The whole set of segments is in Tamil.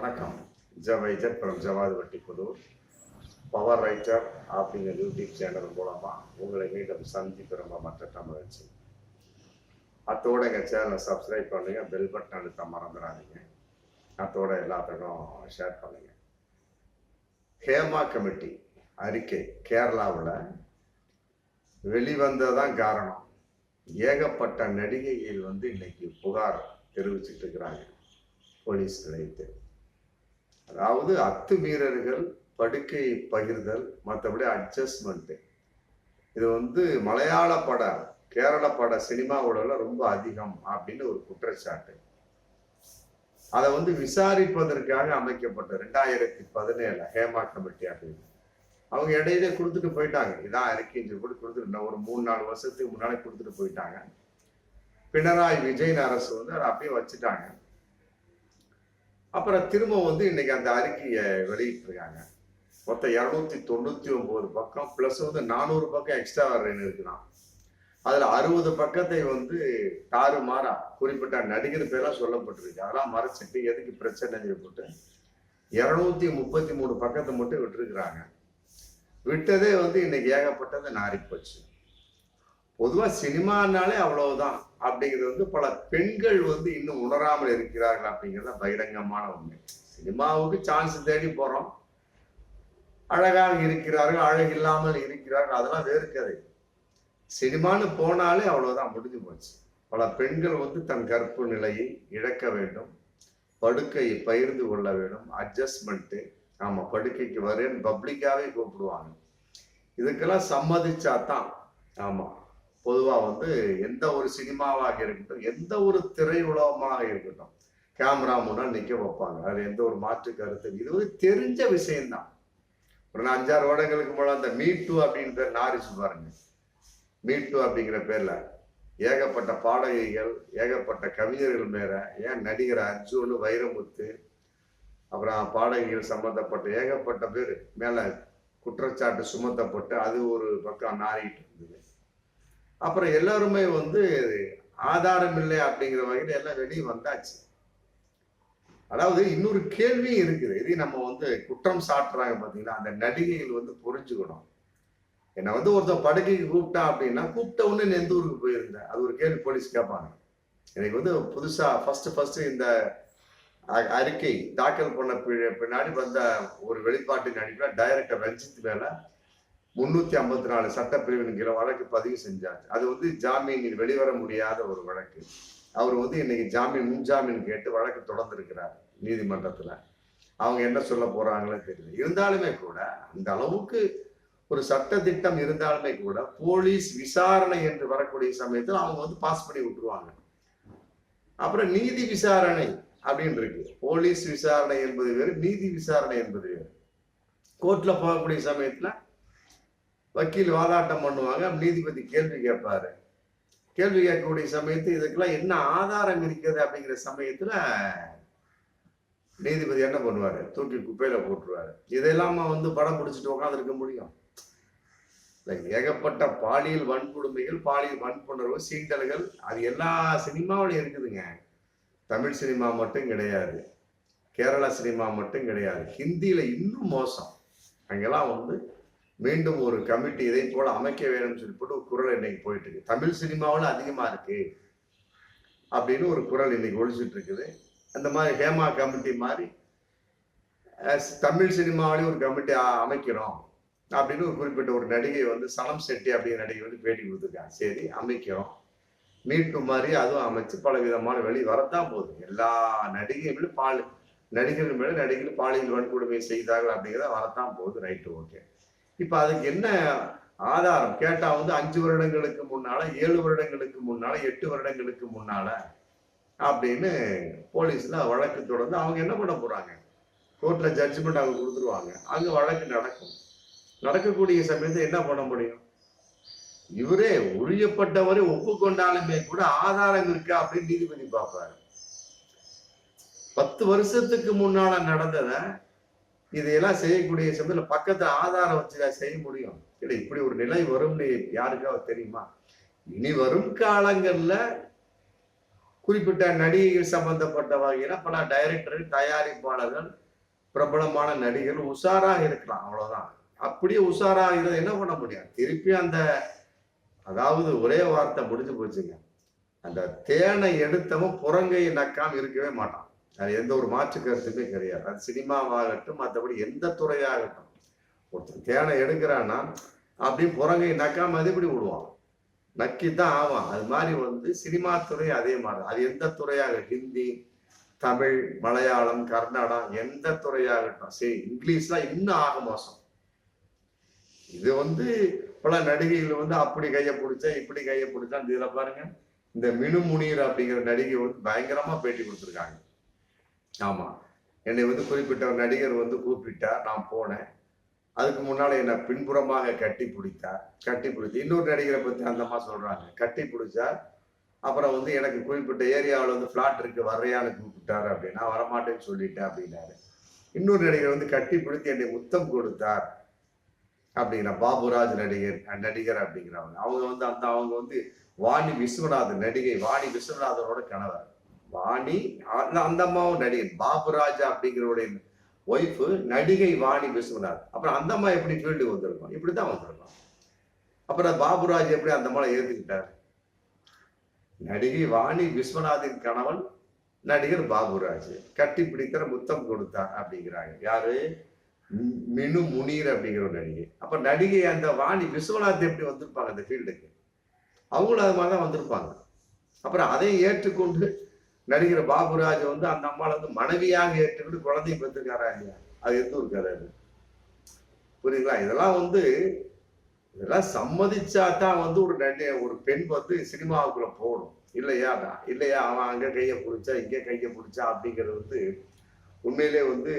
வணக்கம். ஜவைஜர் ஃப்ரம் ஜவாது வட்டி புதூர் பவர் ரைட்டர் அப்படிங்கிற யூடியூப் சேனல் மூலமாக உங்களை மீண்டும் சந்திப்பு ரொம்ப மற்ற மகிழ்ச்சி அத்தோட எங்கள் சேனலை சப்ஸ்கிரைப் பண்ணுங்கள் பெல் பட்டன் அழுத்த மறந்துடாதீங்க. அத்தோட எல்லாத்துக்கும் ஷேர் பண்ணுங்கள் ஹேமா கமிட்டி அறிக்கை கேரளாவில் வெளிவந்ததான் காரணம். ஏகப்பட்ட நடிகைகள் வந்து இன்னைக்கு புகார் தெரிவிச்சிட்டு இருக்கிறாங்க. போலீஸ் நிலையத்தில் அதாவது அத்துமீறல்கள் படுக்கை பகிர்தல் மற்றபடி அட்ஜஸ்ட்மெண்ட்டு இது வந்து மலையாள பட கேரள பட சினிமாவோட ரொம்ப அதிகம் அப்படின்னு ஒரு குற்றச்சாட்டு. அதை வந்து விசாரிப்பதற்காக அமைக்கப்பட்ட ரெண்டாயிரத்தி பதினேழு ஹேமா கமிட்டி அப்படின்னு அவங்க இடையில கொடுத்துட்டு போயிட்டாங்க. இதான் அறிக்கைன்னு சொல்லி கூட கொடுத்துட்டு ஒரு மூணு நாலு வருஷத்துக்கு முன்னாடி கொடுத்துட்டு போயிட்டாங்க. பினராயி விஜயன் அரசு வந்து அதை அப்படியே வச்சுட்டாங்க. அப்புறம் திரும்ப வந்து இன்னைக்கு அந்த அறிக்கையை வெளியிட்டிருக்காங்க. மொத்தம் இரநூத்தி தொண்ணூத்தி ஒன்பது பக்கம் பிளஸ் வந்து நானூறு பக்கம் எக்ஸ்ட்ரா வர்றேன்னு இருக்குதான் அதுல அறுபது பக்கத்தை வந்து தாறுமாறா குறிப்பிட்ட நடிகர் பேரெல்லாம் சொல்லப்பட்டிருக்கு. அதெல்லாம் மறைச்சிட்டு எதுக்கு பிரச்சனை போட்டு இரநூத்தி முப்பத்தி மூணு பக்கத்தை மட்டும் விட்டுருக்குறாங்க. விட்டதே வந்து இன்னைக்கு ஏகப்பட்டது நாரி போச்சு பொதுவாக சினிமானாலே அவ்வளவுதான். அப்படிங்கிறது வந்து பல பெண்கள் வந்து இன்னும் உணராமல் இருக்கிறார்கள் அப்படிங்கிறது பகிரங்கமான உண்மை. சினிமாவுக்கு சான்ஸ் தேடி போறோம். அழகாக இருக்கிறார்கள் அழகு இல்லாமல் இருக்கிறார்கள் அதெல்லாம் வேறு கதை. சினிமான்னு போனாலே அவ்வளவுதான் முடிஞ்சு போச்சு. பல பெண்கள் வந்து தன் கற்பு நிலையை இழக்க வேண்டும். படுக்கையை பகிர்ந்து கொள்ள வேண்டும். அட்ஜஸ்ட்மெண்ட்டு ஆமாம் படுக்கைக்கு வரேன்னு பப்ளிக்காவே கூப்பிடுவாங்க. இதுக்கெல்லாம் சம்மதிச்சா தான் ஆமாம் பொதுவாக வந்து எந்த ஒரு சினிமாவாக இருக்கட்டும் எந்த ஒரு திரையுலகமாக இருக்கட்டும் கேமரா முன்னால் நிற்க வைப்பாங்க. அது எந்த ஒரு மாற்று கருத்து இது ஒரு தெரிஞ்ச விஷயம்தான். ஒரு நான் அஞ்சாறு வருடங்களுக்கு போல அந்த மீ டூ அப்படின்ற நாரிசு பாருங்க. மீ டூ அப்படிங்கிற பேர்ல ஏகப்பட்ட பாடகைகள் ஏகப்பட்ட கவிஞர்கள் மேல ஏன் நடிகர் அர்ஜுன் வைரமுத்து அப்புறம் பாடகிகள் சம்பந்தப்பட்ட ஏகப்பட்ட பேர் மேல குற்றச்சாட்டு சுமத்தப்பட்டு அது ஒரு பக்கம் நாரிட்டு இருந்தது. அப்புறம் எல்லாருமே வந்து ஆதாரம் இல்லை அப்படிங்கிற வகையில் எல்லாம் வெளியே வந்தாச்சு. அதாவது இன்னொரு கேள்வியும் இருக்குது. இது நம்ம வந்து குற்றம் சாட்டுறாங்க பார்த்தீங்கன்னா அந்த நடிகைகள் வந்து புரிஞ்சுக்கணும். என்னை வந்து ஒருத்தன் படுக்கைக்கு கூப்பிட்டா அப்படின்னா கூப்பிட்ட உடனே எந்த ஊருக்கு போயிருந்தேன் அது ஒரு கேள்வி போலீஸ் கேட்பாங்க. எனக்கு வந்து புதுசாக ஃபர்ஸ்ட் ஃபர்ஸ்ட் இந்த அறிக்கை தாக்கல் பண்ண பின்னாடி வந்த ஒரு வெளிப்பாட்டின் அடிப்படையில் டைரக்டர் ரஞ்சித் மேலே முன்னூத்தி ஐம்பத்தி நாலு சட்டப்பிரிவின் கீழே வழக்கு பதிவு செஞ்சார் அது வந்து ஜாமீனில் வெளிவர முடியாத ஒரு வழக்கு. அவர் வந்து இன்னைக்கு ஜாமீன் முன்ஜாமீன் கேட்டு வழக்கு தொடர்ந்துருக்கிறார் நீதிமன்றத்தில். அவங்க என்ன சொல்ல போறாங்களோ தெரியல. இருந்தாலுமே கூட அந்த அளவுக்கு ஒரு சட்ட திட்டம் இருந்தாலுமே கூட போலீஸ் விசாரணை என்று வரக்கூடிய சமயத்தில் அவங்க வந்து பாஸ் பண்ணி விட்டுருவாங்க. அப்புறம் நீதி விசாரணை அப்படின்னு இருக்கு. போலீஸ் விசாரணை என்பது வேறு நீதி விசாரணை என்பது வேறு. கோர்ட்ல போகக்கூடிய சமயத்துல வக்கீல் வாதாட்டம் பண்ணுவாங்க. நீதிபதி கேள்வி கேட்பாரு. கேள்வி கேட்கக்கூடிய சமயத்து இதுக்கெல்லாம் என்ன ஆதாரம் இருக்குது அப்படிங்கிற சமயத்துல நீதிபதி என்ன பண்ணுவாரு? தூக்கி குப்பையில போட்டுருவாரு. இதெல்லாம வந்து படம் பிடிச்சிட்டு உட்காந்துருக்க முடியும்? ஏகப்பட்ட பாலியல் வன்கொடுமைகள் பாலியல் வன்புணர்வு சீண்டல்கள் அது எல்லா சினிமாவிலையும் இருக்குதுங்க. தமிழ் சினிமா மட்டும் கிடையாது. கேரளா சினிமா மட்டும் கிடையாது. ஹிந்தியில இன்னும் மோசம். அங்கெல்லாம் வந்து மீண்டும் ஒரு கமிட்டி இதை போல அமைக்க வேணும்னு சொல்லி போட்டு ஒரு குரல் இன்னைக்கு போயிட்டு இருக்கு தமிழ் சினிமாவில் அதிகமா இருக்கு அப்படின்னு ஒரு குரல் இன்னைக்கு ஒழிச்சிட்டு இருக்குது அந்த மாதிரி ஹேமா கமிட்டி மாதிரி தமிழ் சினிமாவிலேயும் ஒரு கமிட்டி அமைக்கிறோம் அப்படின்னு ஒரு குறிப்பிட்ட ஒரு நடிகை வந்து சனம் செட்டி அப்படிங்கிற நடிகை வந்து பேட்டி கொடுத்துருக்காங்க. சரி அமைக்கிறோம். மீட்டு மாதிரி அதுவும் அமைச்சு பல விதமான வெளி வரத்தான் போகுது. எல்லா நடிகைகளும் பால் நடிகர்கள் மேலே நடிகர்கள் பாலியல் வன்கொடுமை செய்தார்கள் அப்படிங்கிறத வரத்தான் போகுது. Right okay. இப்ப அதுக்கு என்ன ஆதாரம்? கேட்டா வந்து அஞ்சு வருடங்களுக்கு முன்னால ஏழு வருடங்களுக்கு முன்னால எட்டு வருடங்களுக்கு முன்னால அப்படின்னு போலீஸ்ல வழக்கு தொடர்ந்து அவங்க என்ன பண்ண போறாங்க? கோர்ட்ல ஜட்ஜ்மெண்ட் அவங்க கொடுத்துருவாங்க. அங்க வழக்கு நடக்கும். நடக்கக்கூடிய சமயத்தை என்ன பண்ண முடியும்? இவரே உரியப்பட்டவரை ஒப்புக்கொண்டாலுமே கூட ஆதாரம் இருக்கா அப்படின்னு நீதிபதி பார்ப்பாரு. பத்து வருஷத்துக்கு முன்னால நடந்ததை இதையெல்லாம் செய்யக்கூடிய சமயத்தில் பக்கத்து ஆதாரம் வச்சு செய்ய முடியும். இல்லை இப்படி ஒரு நிலை வரும்னு யாருக்காவது தெரியுமா? இனி வரும் காலங்கள்ல குறிப்பிட்ட நடிகைகள் சம்பந்தப்பட்ட வகையில பல டைரக்டர்கள் தயாரிப்பாளர்கள் பிரபலமான நடிகர்கள் உஷாராக இருக்கலாம் அவ்வளவுதான். அப்படியே உஷாராக இருந்தா என்ன பண்ண முடியும்? திருப்பி அந்த அதாவது ஒரே வார்த்தை முடிஞ்சு போச்சுங்க. அந்த தேனை எடுத்தவன் புறங்கை நக்காம இருக்கவே மாட்டான். அது எந்த ஒரு மாற்று கருத்துமே கிடையாது. அது சினிமாவாகட்டும் மற்றபடி எந்த துறையாகட்டும். ஒருத்தன் தேனை எடுக்கிறான்னா அப்படியே புறங்கை நக்காம மதிப்படி விடுவான். நக்கி தான் ஆவான். அது மாதிரி வந்து சினிமா துறை அதே மாதிரி. அது எந்த துறையாக? ஹிந்தி தமிழ் மலையாளம் கர்நாடகம் எந்த துறையாகட்டும். சரி இங்கிலீஷ்லாம் இன்னும் ஆக மோசம். இது வந்து பல நடிகைகள் வந்து அப்படி கையை பிடிச்சா இப்படி கையை பிடிச்சா இதுல பாருங்க. இந்த மினு முனீர் அப்படிங்கிற நடிகை வந்து பயங்கரமா பேட்டி கொடுத்துருக்காங்க. ஆமாம் என்னை வந்து குறிப்பிட்ட நடிகர் வந்து கூப்பிட்டார் நான் போனேன். அதுக்கு முன்னால் என்னை பின்புறமாக கட்டி பிடித்தார் கட்டி பிடித்து இன்னொரு நடிகரை பற்றி அந்தம்மா சொல்கிறாங்க கட்டி பிடிச்சார் அப்புறம் வந்து எனக்கு குறிப்பிட்ட ஏரியாவில் வந்து ஃப்ளாட் இருக்கு வர்றையான்னு கூப்பிட்டாரு அப்படின்னா வரமாட்டேன்னு சொல்லிட்டேன் அப்படின்னாரு. இன்னொரு நடிகர் வந்து கட்டி பிடித்து என்னை முத்தம் கொடுத்தார் அப்படிங்கிற பாபுராஜ் நடிகர் நடிகர் அப்படிங்கிறவங்க. அவங்க வந்து அந்த அவங்க வந்து வாணி விஸ்வநாதன் நடிகை வாணி விஸ்வநாதனோட கணவர். வாணி அந்த அம்மாவும் நடிகர் பாபுராஜ் அப்படிங்கிறவருடைய ஒய்ஃபு நடிகை வாணி விஸ்வநாத் அப்புறம் அந்த அம்மா எப்படி ஃபீல்டுக்கு வந்திருக்கும் இப்படித்தான் வந்திருக்கும் அப்புறம் பாபுராஜ் எப்படி அந்த அம்மாவை ஏற்றுக்கிட்டார் நடிகை வாணி விஸ்வநாதின் கணவன் நடிகர் பாபுராஜ் கட்டி பிடிக்கிற முத்தம் கொடுத்தார் அப்படிங்கிறாங்க. யாரு? மினு முனீர் அப்படிங்கிற ஒரு நடிகை. அப்ப நடிகை அந்த வாணி விஸ்வநாத் எப்படி வந்திருப்பாங்க அந்த ஃபீல்டுக்கு அவங்களும் அது மாதிரி தான் வந்திருப்பாங்க. அப்புறம் அதையும் ஏற்றுக்கொண்டு நடிகர் பாபுராஜ் வந்து அந்த அம்மாவை வந்து மனைவியாக ஏற்றுக்கிட்டு குழந்தை பெற்றுக்காரா இல்லையா? அது எந்த ஒரு கதை அது புரியுங்களா இதெல்லாம் வந்து இதெல்லாம் சம்மதிச்சா தான் வந்து ஒரு நடி ஒரு பெண் வந்து சினிமாவுக்குள்ள போகணும். இல்லையா? இல்லையா? அவன் அங்கே கையை பிடிச்சா இங்கே கையை பிடிச்சா அப்படிங்கிறது வந்து உண்மையிலே வந்து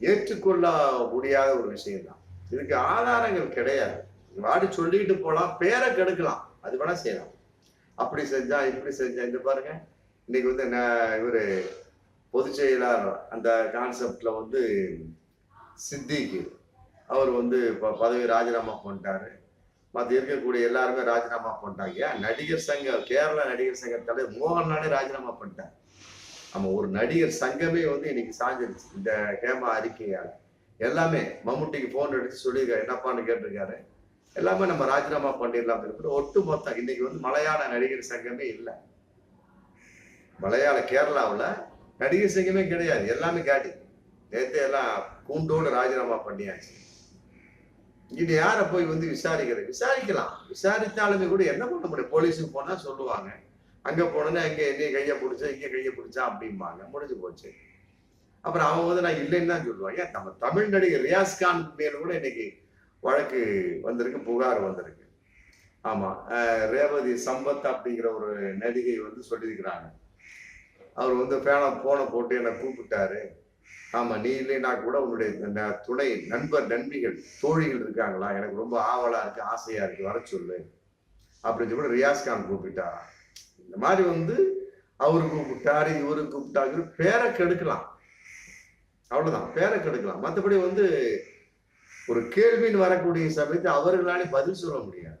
ஏற்றுக்கொள்ள முடியாத ஒரு விஷயம்தான். இதுக்கு ஆதாரங்கள் கிடையாது. வாடி சொல்லிட்டு போகலாம் பேரை கெடுக்கலாம். அது வேணா செய்யலாம். அப்படி செஞ்சா இப்படி செஞ்சா இந்த பாருங்க. இன்னைக்கு வந்து என்ன இவர் பொதுச் செயலாளர் அந்த கான்செப்டில் வந்து சித்திக்கு அவர் வந்து ப- பதவி ராஜினாமா பண்ணிட்டாரு. மற்ற இருக்கக்கூடிய எல்லாருமே ராஜினாமா பண்ணிட்டாங்க. ஏன்? நடிகர் சங்க கேரள நடிகர் சங்க தலைவர் மோகன்லாலே ராஜினாமா பண்ணிட்டார். நம்ம ஒரு நடிகர் சங்கமே வந்து இன்னைக்கு சாஞ்சிருச்சு. இந்த கேமா அறிக்கையால். எல்லாமே மம்முட்டிக்கு ஃபோன் அடிச்சு சொல்லியிருக்காரு. என்னப்பான்னு கேட்டிருக்காரு. எல்லாமே நம்ம ராஜினாமா பண்ணிடலாம் அப்படின்னு ஒட்டு மொத்தம் இன்னைக்கு வந்து மலையாள நடிகர் சங்கமே இல்லை. மலையாள கேரளாவில் நடிகர் சங்கமே கிடையாது. எல்லாமே காட்டி. நேற்று எல்லாம் கூண்டோடு ராஜினாமா பண்ணியாச்சு. இது யாரை போய் வந்து விசாரிக்கிறது? விசாரிக்கலாம். விசாரித்தாலுமே கூட என்ன பண்ண முடியும்? போலீஸுக்கு போனால் சொல்லுவாங்க. அங்கே போனோன்னா இங்கே இங்கே கையை பிடிச்சா இங்கே கையை பிடிச்சா அப்படிம்பாங்க. முடிஞ்சு போச்சு. அப்புறம் அவன் வந்து நான் இல்லைன்னு தான் சொல்லுவாங்க. ஏன்? நம்ம தமிழ் நடிகர் ரியாஸ் கான் மேல கூட இன்னைக்கு வழக்கு வந்திருக்கு புகார் வந்திருக்கு. ஆமாம் ரேவதி சம்பத் அப்படிங்கிற ஒரு நடிகை வந்து சொல்லியிருக்கிறாங்க. அவர் வந்து பேன போனை போட்டு என்னை கூப்பிட்டாரு. ஆமா நீ இல்லைன்னா கூட உன்னுடைய துணை நண்பர் நண்பிகள் தோழிகள் இருக்காங்களா? எனக்கு ரொம்ப ஆவலா இருக்கு ஆசையா இருக்கு வர சொல்லு. அப்படின்னு சொல்லி கூட ரியாஸ் கான் இந்த மாதிரி வந்து அவரு கூப்பிட்டாரு இவரு கூப்பிட்டாரு பேரை கெடுக்கலாம். அவ்வளவுதான் பேரை கெடுக்கலாம். மற்றபடி வந்து ஒரு கேள்வின்னு வரக்கூடிய சமயத்தை அவர்களாலே பதில் சொல்ல முடியாது.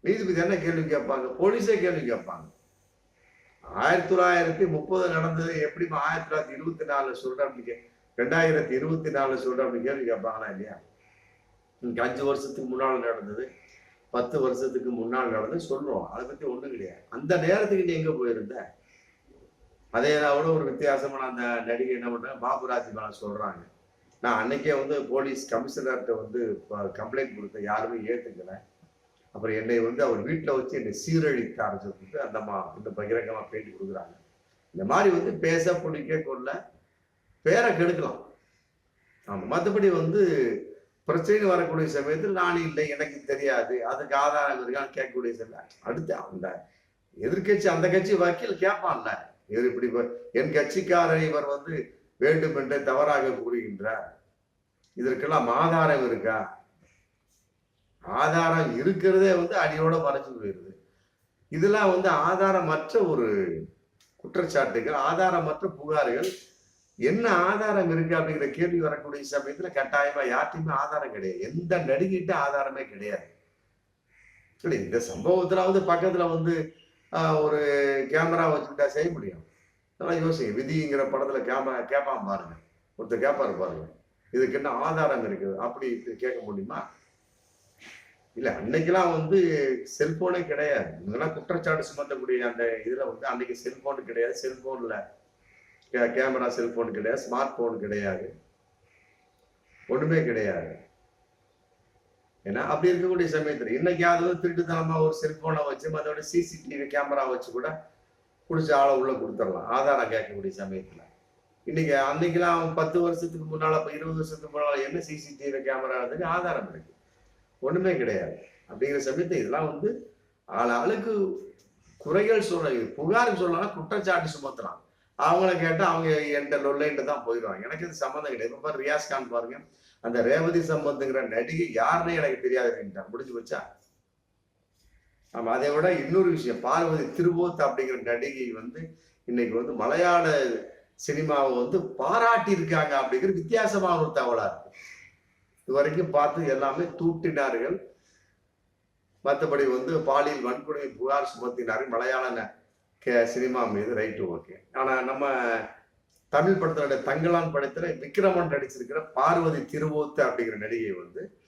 நீதிபதி என்ன கேள்வி கேட்பாங்க? போலீஸே கேள்வி கேட்பாங்க. ஆயிரத்தி தொள்ளாயிரத்தி முப்பது நடந்தது. எப்படி ஆயிரத்தி தொள்ளாயிரத்தி இருபத்தி நாலு சொல்றேன் அப்படி ரெண்டாயிரத்தி இருபத்தி நாலு சொல்றேன் அப்படி கேள்வி கேட்பாங்களா இல்லையா? இன்னைக்கு அஞ்சு வருஷத்துக்கு முன்னால் நடந்தது. பத்து வருஷத்துக்கு முன்னால் நடந்து சொல்றோம். அதை பத்தி ஒண்ணும் கிடையாது. அந்த நேரத்துக்கு நீ எங்க போயிருந்த? அதே விட ஒரு வித்தியாசமான அந்த நடிகை என்ன பண்றாங்க? பாபுராஜ் மேல சொல்றாங்க. நான் அன்னைக்கே வந்து போலீஸ் கமிஷனர்கிட்ட வந்து கம்ப்ளைண்ட் கொடுத்த யாருமே ஏத்துக்கல. அப்புறம் என்னை வந்து அவர் வீட்டில் வச்சு என்னை சீரழித்தார் சொல்லிட்டு அந்தம்மா இந்த பகிரங்கமாக பேட்டி கொடுக்குறாங்க. இந்த மாதிரி வந்து பேச பிடிக்க கொள்ள பேரை கெடுக்கலாம். ஆமாம் மற்றபடி வந்து பிரச்சனை வரக்கூடிய சமயத்தில் நான் இல்லை எனக்கு தெரியாது அதுக்கு ஆதாரம் இருக்கான்னு கேட்கக்கூடிய சில அடுத்து அந்த எதிர்க்கட்சி அந்த கட்சி வக்கீல் கேட்பான்ல. இவர் இப்படி என் கட்சிக்காரர் இவர் வந்து வேண்டும் என்றே தவறாக கூறுகின்றார். இதற்கெல்லாம் ஆதாரம் இருக்கா? ஆதாரம் இருக்கிறதே வந்து அடியோட மறைஞ்சு போயிடுது இதெல்லாம் வந்து ஆதாரமற்ற ஒரு குற்றச்சாட்டுகள் ஆதாரமற்ற புகார்கள். என்ன ஆதாரம் இருக்கு அப்படிங்கிற கேள்வி வரக்கூடிய சமயத்துல கட்டாயமா யார்ட்டையுமே ஆதாரம் கிடையாது. எந்த நடிகிட்ட ஆதாரமே கிடையாது. இல்லை இந்த சம்பவத்துல வந்து பக்கத்துல வந்து ஒரு கேமரா வச்சுக்கிட்டா செய்ய முடியும். நல்லா யோசிங்க விதிங்கிற படத்துல கேமரா கேட்பான் பாருங்க. ஒருத்தர் கேட்பாரு பாருங்க. இதுக்கு என்ன ஆதாரம் இருக்குது? அப்படி கேட்க முடியுமா? இல்ல அன்னைக்கெல்லாம் வந்து செல்போனே கிடையாது. இவங்கெல்லாம் குற்றச்சாட்டு சுமத்தக்கூடிய அந்த இதுல வந்து அன்னைக்கு செல்போன் கிடையாது. செல்போன்ல கேமரா செல்போன் கிடையாது. ஸ்மார்ட் போன் கிடையாது. ஒண்ணுமே கிடையாது. ஏன்னா அப்படி இருக்கக்கூடிய சமயத்துல இன்னைக்காவது வந்து திருட்டுத்தனமா ஒரு செல்போனை வச்சு மற்றபடி சிசிடிவி கேமரா வச்சு கூட பிடிச்ச ஆளை உள்ள கொடுத்துடலாம். ஆதாரம் கேட்கக்கூடிய சமயத்துல. இன்னைக்கு அன்னைக்கெல்லாம் பத்து வருஷத்துக்கு முன்னால இருபது வருஷத்துக்கு முன்னால என்ன சிசிடிவி கேமரா இருந்ததுக்கு ஆதாரம் இருக்கு ஒண்ணுமே கிடையாது. அப்படிங்கிற சமயத்தை இதெல்லாம் வந்து ஆள் ஆளுக்கு குறைகள் சொல்ல புகார் சொல்லலாம் குற்றச்சாட்டு சுமத்துறான். அவங்கள கேட்டால் அவங்க என்கிட்ட லொல்லைன்ட்டு தான் போயிடுவாங்க. எனக்கு இது சம்மந்தம் கிடையாது. இப்போ ரியாஸ் கான் பாருங்க. அந்த ரேவதி சம்பந்துங்கிற நடிகை யாருன்னு எனக்கு தெரியாது முடிஞ்சு வச்சா ஆமாம் அதை விட இன்னொரு விஷயம். பார்வதி திருவோத் அப்படிங்கிற நடிகை வந்து இன்னைக்கு வந்து மலையாள சினிமாவை வந்து பாராட்டி இருக்காங்க அப்படிங்கிற வித்தியாசமான ஒரு தகவலாக இருக்கு. இது வரைக்கும் பார்த்து எல்லாமே தூட்டினார்கள் மற்றபடி வந்து பாலியல் வன்கொடுமை புகார் சுமத்தினார்கள். மலையாள ந- கே- சினிமா மீது ரைட்டு ஓகே ஆனால் நம்ம தமிழ் படத்தினுடைய தங்கலான் படத்தில் விக்ரமன் நடிச்சிருக்கிற பார்வதி திருவோத்து அப்படிங்கிற நடிகை வந்து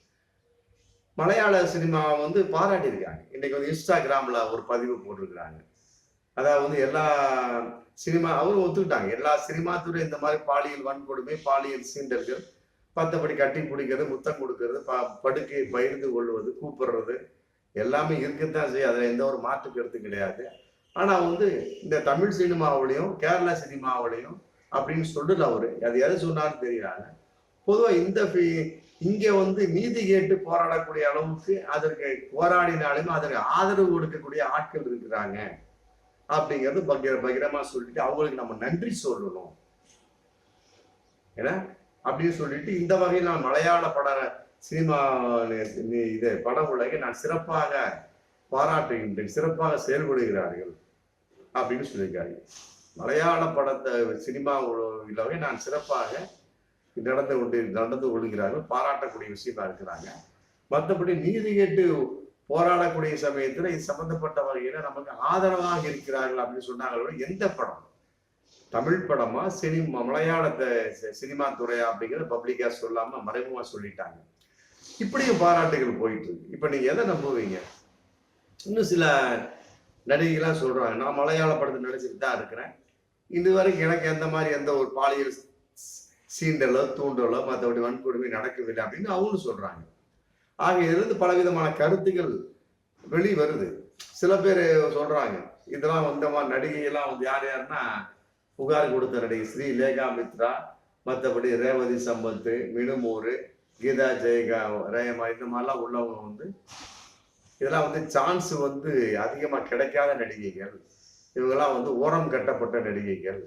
மலையாள சினிமாவை வந்து பாராட்டியிருக்காங்க. இன்னைக்கு வந்து இன்ஸ்டாகிராமில் ஒரு பதிவு போட்டிருக்கிறாங்க. அதாவது வந்து எல்லா சினிமா அவரும் ஒத்துக்கிட்டாங்க. எல்லா சினிமா இந்த மாதிரி பாலியல் வன்கொடுமை பாலியல் சீண்டல்கள் பத்தபடி கட்டி பிடிக்கிறது முத்தம் கொடுக்கறது பா படுக்கை பகிர்ந்து கொள்வது கூப்பிடுறது எல்லாமே இருக்குதான் செய்யும். அதுல எந்த ஒரு மாற்று கருத்து கிடையாது. ஆனா வந்து இந்த தமிழ் சினிமாவிலையும் கேரளா சினிமாவிலையும் அப்படின்னு சொல்லல அவரு அது எதை சொன்னாலும் தெரியாது பொதுவா இந்த இங்கே வந்து நீதி கேட்டு போராடக்கூடிய அளவுக்கு அதற்கு போராடினாலும் அதற்கு ஆதரவு கொடுக்கக்கூடிய ஆட்கள் இருக்கிறாங்க. அப்படிங்கிறது பகிர பகிரமாக சொல்லிட்டு அவங்களுக்கு நம்ம நன்றி சொல்லணும். ஏன்னா அப்படின்னு சொல்லிட்டு இந்த வகையில் நான் மலையாள பட சினிமா இது பட உலகை நான் சிறப்பாக பாராட்டுகின்றேன் சிறப்பாக செயல்படுகிறார்கள் அப்படின்னு சொல்லியிருக்காங்க மலையாள படத்தை சினிமா உலகை நான் சிறப்பாக நடந்து கொண்டு நடந்து கொள்கிறார்கள் பாராட்டக்கூடிய விஷயமா இருக்கிறாங்க. மற்றபடி நீதி கேட்டு போராடக்கூடிய சமயத்தில் இது சம்பந்தப்பட்ட வகையில் நமக்கு ஆதரவாக இருக்கிறார்கள் அப்படின்னு சொன்னாங்களோ எந்த படம்? தமிழ் படமா சினிமா மலையாளத்தை சினிமா துறையா அப்படிங்கிறத பப்ளிக்கா சொல்லாம மறைமுகமா சொல்லிட்டாங்க. இப்படியும் பாராட்டுகள் போயிட்டு இருக்கு இப்ப நீங்க எதை நம்புவீங்க? இன்னும் சில நடிகைகள்லாம் சொல்றாங்க நான் மலையாள படத்தை நடிச்சுட்டு தான் இருக்கிறேன். இது வரைக்கும் எனக்கு எந்த மாதிரி எந்த ஒரு பாலியல் சீண்டலோ தூண்டலோ மற்றபடி வன்கொடுமை நடக்கவில்லை அப்படின்னு அவங்களும் சொல்றாங்க. ஆக இதிலிருந்து பலவிதமான கருத்துக்கள் வெளி வருது சில பேர் சொல்றாங்க இதெல்லாம் வந்த மாதிரி நடிகையெல்லாம் வந்து யார் யாருன்னா புகார் கொடுத்த நடிகை ஸ்ரீ லேகா மித்ரா மற்றபடி ரேவதி சம்பத்து மினுமூர் கீதா ஜெயகா ரேமா இந்த மாதிரிலாம் உள்ளவங்க வந்து இதெல்லாம் வந்து சான்ஸ் வந்து அதிகமாக கிடைக்காத நடிகைகள். இவங்கெல்லாம் வந்து ஓரம் கட்டப்பட்ட நடிகைகள்.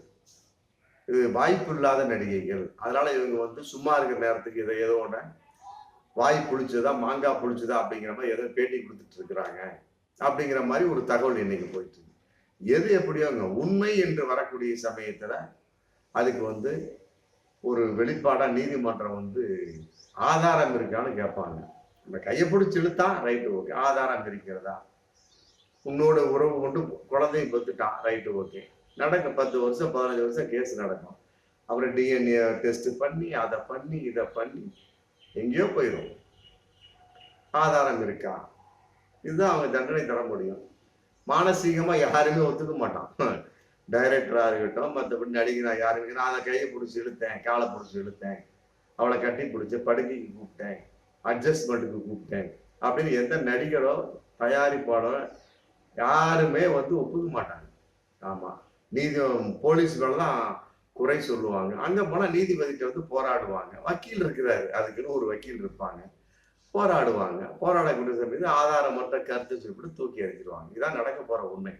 இது வாய்ப்பு இல்லாத நடிகைகள். அதனால இவங்க வந்து சும்மா இருக்கிற நேரத்துக்கு இதை ஏதோ ஒன்று வாய் புளிச்சதா மாங்காய் புளிச்சதா அப்படிங்கிற மாதிரி ஏதோ பேட்டி கொடுத்துட்டு இருக்கிறாங்க. அப்படிங்கிற மாதிரி ஒரு தகவல் இன்னைக்கு போயிட்டு எது எப்படியோங்க உண்மை என்று வரக்கூடிய சமயத்தில் அதுக்கு வந்து ஒரு வெளிப்பாடாக நீதிமன்றம் வந்து ஆதாரம் இருக்கான்னு கேட்பாங்க. நம்ம கையை பிடிச்சி இழுத்தா ரைட்டு ஓகே ஆதாரம் இருக்கிறதா? உன்னோட உறவு கொண்டு குழந்தையும் பத்துட்டான் ரைட்டு ஓகே நடக்கும் பத்து வருஷம் பதினஞ்சு வருஷம் கேஸ் நடக்கும். அப்புறம் டிஎன்ஏ டெஸ்ட் பண்ணி அதை பண்ணி இதை பண்ணி எங்கேயோ போயிடும் ஆதாரம் இருக்கா? இதுதான் அவங்க தண்டனை தர முடியும். மானசீகமா யாருமே ஒத்துக்க மாட்டான். டைரக்டரா இருக்கட்டும் மற்றபடி நடிகரா யாருமே நான் அதை கையை பிடிச்சி இழுத்தேன் காலை பிடிச்சி இழுத்தேன் அவளை கட்டி பிடிச்சி படுக்கைக்கு கூப்பிட்டேன் அட்ஜஸ்ட்மெண்ட்டுக்கு கூப்பிட்டேன் அப்படின்னு எந்த நடிகரோ தயாரிப்பாளோ யாருமே வந்து ஒப்புக்க மாட்டாங்க. ஆமா. நீதி போலீஸ்கள் தான் குறை சொல்லுவாங்க. அங்க போனா நீதிபதிகிட்ட வந்து போராடுவாங்க. வக்கீல் இருக்கிறாரு. அதுக்குன்னு ஒரு வக்கீல் இருப்பாங்க. போராடுவாங்க. போராடக்கூடிய சமயத்தில் ஆதாரமற்ற கருத்து சொல்லிவிட்டு தூக்கி எறிஞ்சிருவாங்க. இதான் நடக்க போற உண்மை.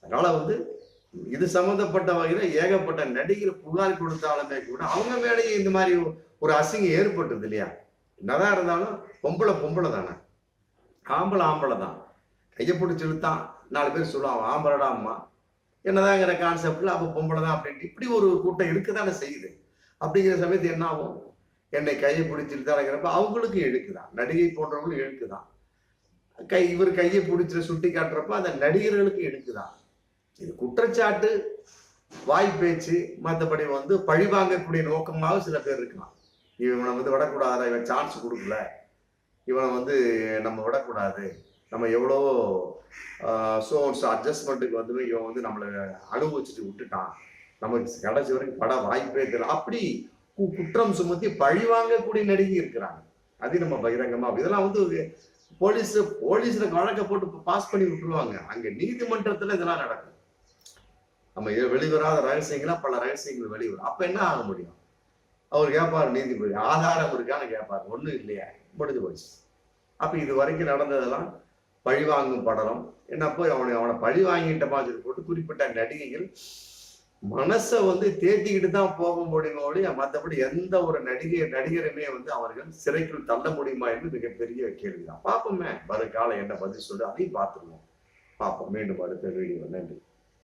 அதனால வந்து இது சம்பந்தப்பட்ட வகையில ஏகப்பட்ட நடிகர் புகார் கொடுத்தாலுமே கூட அவங்க மேலேயும் இந்த மாதிரி ஒரு அசிங்கம் ஏற்பட்டது இல்லையா? என்னதான் இருந்தாலும் பொம்பளை பொம்பளை தானே. ஆம்பளை ஆம்பளை தான். கையை பிடிச்சி இழுத்தான் நாலு பேர் சொல்லுவாங்க ஆம்பளடா அம்மா. என்னதாங்கிற கான்செப்ட்ல அப்போ பொம்பளை தான் அப்படின்ட்டு இப்படி ஒரு கூட்டம் இருக்குதானே செய்யுது. அப்படிங்கிற சமயத்து என்ன ஆகும்? என்னை கையை பிடிச்சிட்டு தான் இருக்கிறப்ப அவங்களுக்கும் இழுக்குதான். நடிகை போன்றவங்களும் இழுக்குதான். கை இவர் கையை பிடிச்சி சுட்டி காட்டுறப்ப அந்த நடிகர்களுக்கு இழுக்குதான். இது குற்றச்சாட்டு வாய் பேச்சு மற்றபடி வந்து பழி வாங்கக்கூடிய நோக்கமாக சில பேர் இருக்கலாம். இவனை வந்து விடக்கூடாதா? இவன் சான்ஸ் கொடுக்கல. இவனை வந்து நம்ம விடக்கூடாது. நம்ம எவ்வளோ ஸோ அட்ஜஸ்ட்மெண்ட்டுக்கு வந்து இவன் வந்து நம்மளை அனுபவிச்சுட்டு விட்டுட்டான். நமக்கு கடைசி வரைக்கும் பட வாய்ப்பே தெரியல. அப்படி குற்றம் சுமத்தி பழி வாங்கக்கூடிய நடிகை இருக்கிறாங்க. அது நம்ம பகிரங்கமா இதெல்லாம் வந்து போலீஸ் போலீஸ்ல வழக்க போட்டு பாஸ் பண்ணி விட்டுருவாங்க. அங்க நீதிமன்றத்துல இதெல்லாம் நடக்கும். நம்ம இது வெளிவராத ரகசியங்களா பல ரகசியங்கள் வெளிவரும். அப்ப என்ன ஆக முடியும்? அவர் கேட்பார் நீதிபதி. ஆதாரம் இருக்கான்னு கேட்பார் ஒண்ணும் இல்லையா. முடிஞ்சு போச்சு. அப்ப இது வரைக்கும் நடந்ததெல்லாம் பழி வாங்கும் படலம். என்ன போய் அவனை அவனை பழி வாங்கிட்ட மாதிரி போட்டு குறிப்பிட்ட நடிகைகள் மனசை வந்து தேத்திக்கிட்டு தான் போக முடியுமோ ஒழிய மற்றபடி எந்த ஒரு நடிகை நடிகருமே வந்து அவர்கள் சிறைக்குள் தள்ள முடியுமா என்று மிகப்பெரிய கேள்விதான். பார்ப்போமே. வருங்காலம் என்ன பதில் சொல்லு அதையும் பார்த்துருவோம். பார்ப்போம். மீண்டும் அடுத்த வீடியோ நன்றி.